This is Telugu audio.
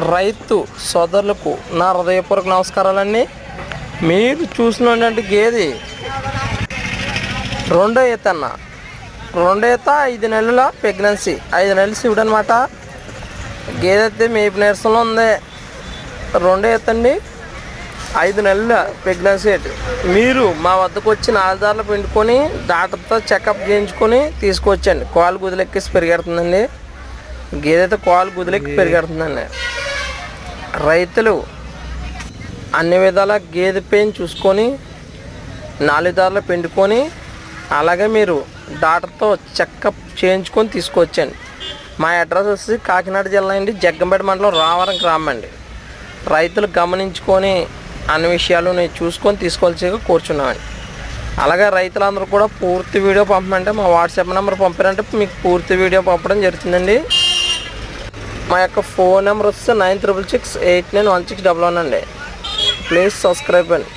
రైతు సోదరులకు నా హృదయపూర్వక నమస్కారాలండి మీరు చూసినటువంటి గేది రెండో ఈత అన్న. రెండో ఈత ఐదు నెలల ప్రెగ్నెన్సీ. ఐదు నెలలు శివుడు అనమాట గేదె అయితే మేపు నీరసంలో ఉంది. రెండో ఈత అండి. ఐదు నెలల ప్రెగ్నెన్సీ అయితే. మీరు మా వద్దకు వచ్చి నాలుగు పిండుకొని డాక్టర్తో చెకప్ చేయించుకొని తీసుకొచ్చండి. కాలు గుదిలెక్కేసి పెరిగెడుతుందండి గేదె అయితే కాలు గుదిలెక్కి పెరిగెడుతుందండి రైతులు అన్ని విధాల గేదె పెయిన్ చూసుకొని నాలుగు పెండుకొని పిండుకొని అలాగే మీరు డాక్టర్తో చెకప్ చేయించుకొని తీసుకొచ్చండి మా అడ్రస్ వచ్చి కాకినాడ జిల్లా అండి జగ్గంపేట మండలం రావరం గ్రామండి రైతులు గమనించుకొని అన్ని విషయాలు చూసుకొని తీసుకోవాల్సిగా కూర్చున్నామండి అలాగే రైతులందరూ కూడా పూర్తి వీడియో పంపమంటే మా వాట్సాప్ నెంబర్ పంపారంటే మీకు పూర్తి వీడియో పంపడం జరుగుతుందండి. మా యొక్క ఫోన్ నెంబర్ వస్తే nine triple six eight nine one six double one అండి. ప్లీజ్ సబ్స్క్రైబ్ అండి.